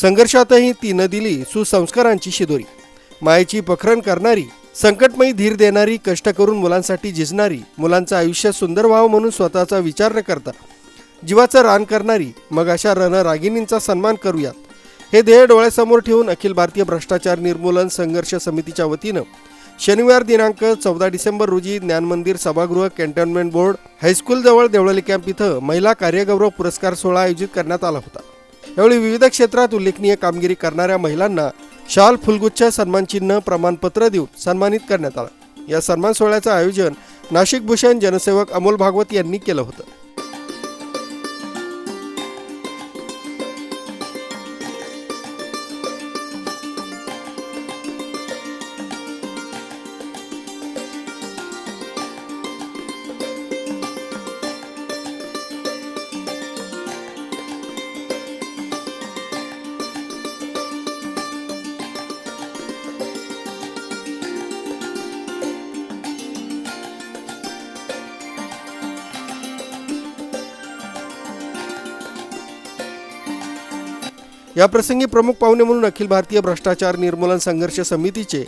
संघर्षातही ती न दिली सुसंस्कारांची शिदोरी. मायेची पखरण करणारी संकटमयी धीर देणारी कष्ट करून मुलांसाठी झिजणारी मुलांचं आयुष्य सुंदर व्हावं म्हणून स्वतःचा विचार न करता जीवाचं रान करणारी मग अशा रणरागिणींचा सन्मान करूयात. हे ध्येय डोळ्यासमोर ठेवून अखिल भारतीय भ्रष्टाचार निर्मूलन संघर्ष समितीच्या वतीनं शनिवार दिनांक चौदा डिसेंबर रोजी ज्ञानमंदिर सभागृह कॅन्टोन्मेंट बोर्ड हायस्कूलजवळ देवळाली कॅम्प इथं महिला कार्यगौरव पुरस्कार सोहळा आयोजित करण्यात आला होता. यावेळी विविध क्षेत्रात उल्लेखनीय कामगिरी करणाऱ्या महिलांना शाल फुलगुच्छ सन्मानचिन्ह प्रमाणपत्र देऊन सन्मानित करण्यात आलं. या सन्मान सोहळ्याचं आयोजन नाशिक भूषण जनसेवक अमोल भागवत यांनी केलं होतं. याप्रसंगी प्रमुख पाहुणे म्हणून अखिल भारतीय भ्रष्टाचार निर्मूलन संघर्ष समितीचे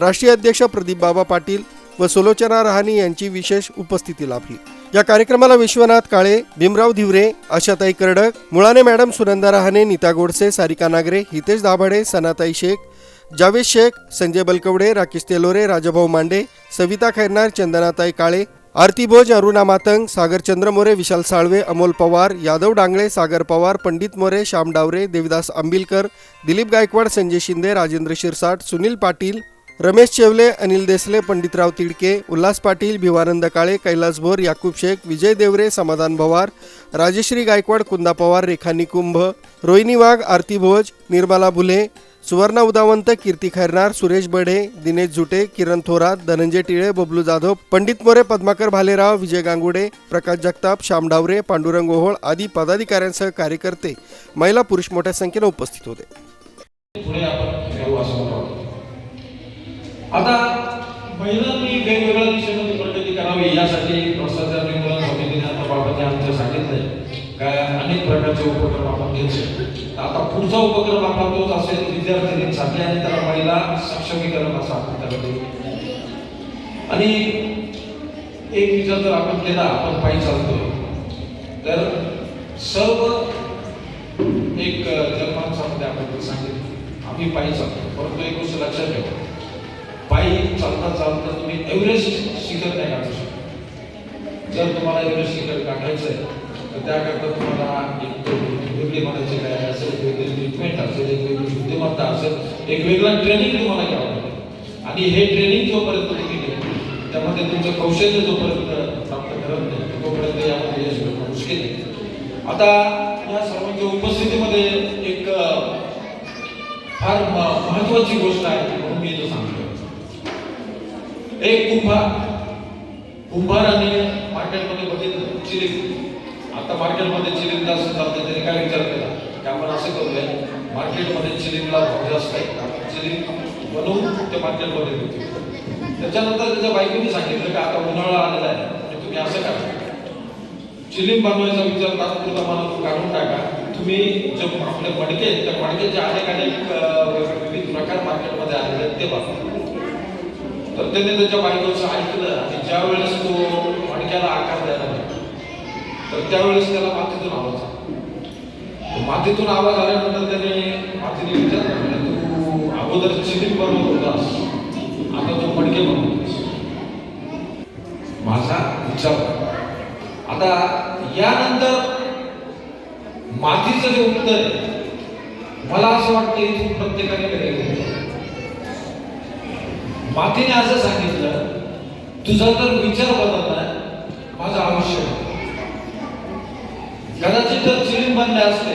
राष्ट्रीय अध्यक्ष प्रदीप बाबा पाटील व सुलोचना रहाणी यांची विशेष उपस्थिती लाभली. या कार्यक्रमाला विश्वनाथ काळे भीमराव धिवरे आशाताई करडक मुळाने मॅडम सुनंदा रहाणे नीता गोडसे सारिका नागरे हितेश दाभाडे सनाताई शेख जावेद शेख संजय बलकवडे राकेश तेलोरे राजाभाऊ मांडे सविता खैरनार चंदनाताई काळे आरती भोज अरुणा मातंग सागर चंद्र मोरे विशाल साळवे अमोल पवार यादव डांगळे सागर पवार पंडित मोरे श्याम डावरे देविदास आंबिलकर दिलीप गायकवाड संजय शिंदे राजेंद्र शिरसाट सुनील पाटील रमेश चेवले अनिल देसले पंडितराव तिडके उल्हास पाटील भिवानंद काळे कैलास भोर याकूब शेख विजय देवरे समाधान भवार राजश्री गायकवाड कुंदा पवार रेखा निकुंभ रोहिणी वाघ आरती भोज निर्मला भुले सुवर्णा उदावंत कीर्ती खैरनार सुरेश बढे दिनेश झुटे किरण थोरात धनंजय टिळे बबलू जाधव पंडित मोरे पद्माकर भालेराव विजय गांगुडे प्रकाश जगताप श्याम डावरे पांडुरंग ओहोळ आदी पदाधिकाऱ्यांसह कार्यकर्ते महिला पुरुष मोठ्या संख्येने उपस्थित होते. आता महिलांनी वेगवेगळ्या दिशेने करावी यासाठी भ्रष्टाचार निर्मूलन समितीने आता बाबत आमच्या सांगितलंय. काय अनेक प्रकारचे उपक्रम आपण घेतले आता पुढचा उपक्रम आपला तोच असेल विद्यार्थिनींसाठी आणि त्याला महिला सक्षमीकरण असं आपण त्याला देऊ आणि एक विचार जर आपण केला आपण पायी चालतोय. तर सर्व एक जन्मांसामध्ये आपण सांगितलं आम्ही पायी चालतो परंतु एक गोष्ट लक्षात ठेवा. पायी चालता चालता तुम्ही एव्हरेस्ट शिखर नाही गाठू शकत. जर तुम्हाला एव्हरेस्ट शिखर गाठायचं आहे तर त्याकरता तुम्हाला एक वेगळी म्हणायची काय असेल वेगळी ट्रीटमेंट असेल एक वेगळी बुद्धिमत्ता असेल एक वेगळा ट्रेनिंग तुम्हाला घ्यावं लागेल. आणि हे ट्रेनिंग जोपर्यंत तुम्ही घेतली त्यामध्ये तुमचं कौशल्य जोपर्यंत प्राप्त करत नाही तोपर्यंत यामध्ये यश मिळणं मुश्किल आहे. आता या सर्वांच्या उपस्थितीमध्ये एक फार महत्वाची गोष्ट आहे म्हणून मी इथं सांगतो एक कुंभार. कुंभाराने मार्केटमध्ये बघितलं चिलिंग आता मार्केटमध्ये चिलिंगला जास्त चालते त्याने काय विचार केला? की आपण असं करूया मार्केटमध्ये चिलिंगला भाव जास्त आहे आपण चिलिंग बनवून ते मार्केटमध्ये देतो त्याच्यानंतर त्याच्या बायकोनी सांगितलं की आता उन्हाळा आलेला आहे तुम्ही असं करा. चिलीम बनवायचा विचार तात्पुरता मनातून काढून टाका. तुम्ही जे आपले मडके आहेत त्या मडक्याचे अनेक अनेक विविध प्रकार मार्केटमध्ये आलेले आहेत ते बघा. तर त्याने त्याच्या बायकोचं ऐकलं आणि ज्या वेळेस तर त्यावेळेस त्याला मातीतून आवाज आला. मातीतून आवाज आल्यानंतर त्याने मातीने विचारलं म्हणजे तू अगोदर चिलीम बनवत होतास आता तू मडके बनवतोस माझा विचार आता यानंतर मातीचं जे उत्तर आहे मला असं वाटतं इथून प्रत्येकाने वेगळे मातीने असं सांगितलं तुझा तर विचार बदलला माझं आयुष्य कदाचित तर चिलीम बनले असते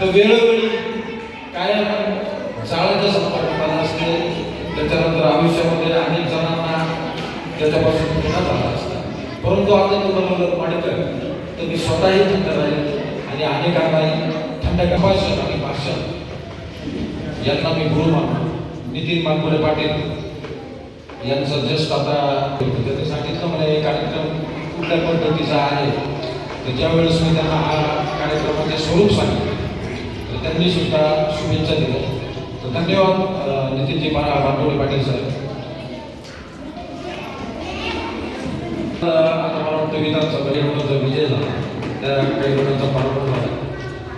तर वेळोवेळी काय आपण जाळाच्या संपर्कात असते त्याच्यानंतर आयुष्यामध्ये अनेक जणांना त्याच्यापासून पुन्हा झाला असता परंतु आता तो बनवलं मांडकर तर मी स्वतःही थंड राहील आणि अनेकांनाही थंड भाषण आणि भाषण यांना मी गुरु मानतो नितीन मानपुरे पाटील यांचं जस्ट आता त्यांनी सांगितलं मला हे कार्यक्रम कुठल्या पद्धतीचा आहे? तर ज्यावेळेस मी त्यांना हा कार्यक्रमाचे स्वरूप सांगितलं. तर त्यांनी सुद्धा शुभेच्छा दिल्या. तर धन्यवाद नितीनजी मारा बांडोळे पाटील साहेब आता मला वाटतं विधानचा निवडणुकीचा विजय झाला. त्या काही पराभव झाला.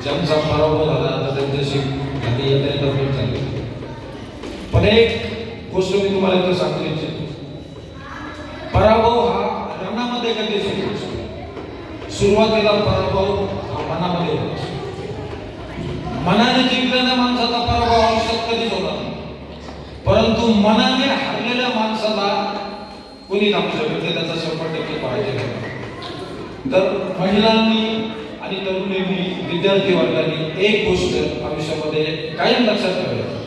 ज्यांचा पराभव झाला आता त्यांच्याशी काही येता येता भेट झाली पण एक गोष्ट मी तुम्हाला इथं सांगतो इच्छितो पराभव हा रणामध्ये कधीच होत नसतो. सुरुवातीला पराभव हा मनामध्ये मनाने जिंकलेल्या माणसाचा पराभव आयुष्यात कधीच होणार नाही. परंतु मनाने हरलेल्या माणसाला कोणी थांबू शकत नाही त्याचा शंभर टक्के पाहिजे तर महिलांनी आणि तरुणींनी विद्यार्थी वर्गाने एक गोष्ट आयुष्यामध्ये कायम लक्षात ठेवायची.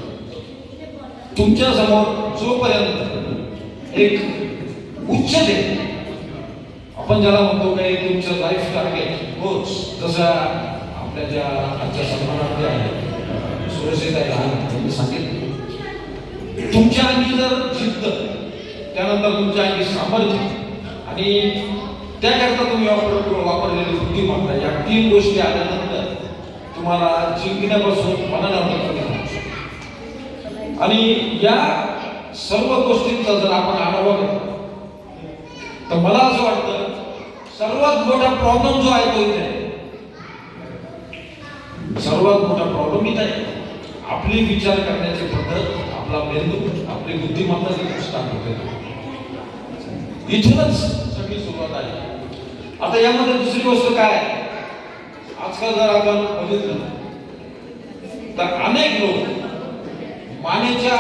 तुमच्यासमोर जोपर्यंत एक उच्च देते आपण ज्याला म्हणतो काही तुमचं लाईफ टार्गेट होच जसं आपल्या ज्या आजच्या सन्मानामध्ये आहे सुरक्षित आहे सांगितलं. तुमच्या अंगी जर जिद्द त्यानंतर तुमच्या अंगी सामर्थ्य आणि त्याकरता तुम्ही वापर वापरलेली बुद्धिमत्ता या तीन गोष्टी आल्यानंतर तुम्हाला जिंकण्यापासून मनाला आणि या सर्व गोष्टींचा जर आपण आढावा घेतला तर मला असं वाटतं सर्वात मोठा प्रॉब्लेम जो आहे तो इथे आहे. सर्वात मोठा प्रॉब्लेम इथे आहे आपली विचार करण्याची पद्धत आपला मेंदू आपली बुद्धिमत्ता तिथून स्टार्ट होते इथूनच सगळी सुरुवात आहे आता यामध्ये दुसरी गोष्ट काय आहे? आजकाल जर आपण बघितलं तर अनेक लोक मानेच्या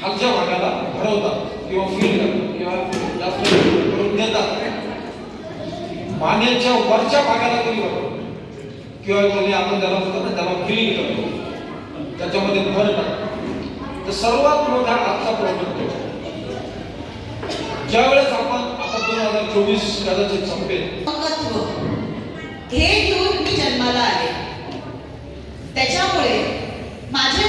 खालच्या भागाला भरवतात किंवा फील करतात किंवा जास्त करून देतात पाण्याच्या वरच्या भागाला कधी भरवतात किंवा कोणी आपण त्याला म्हणतो ना त्याला फिलिंग करतो. त्याच्यामध्ये भर टाकतो तर सर्वात मोठा आजचा प्रॉब्लेम तो. ज्यावेळेस आपण आता दोन हजार चोवीस कदाचित संपेल. हे घेऊन मी जन्माला आले. त्याच्यामुळे माझे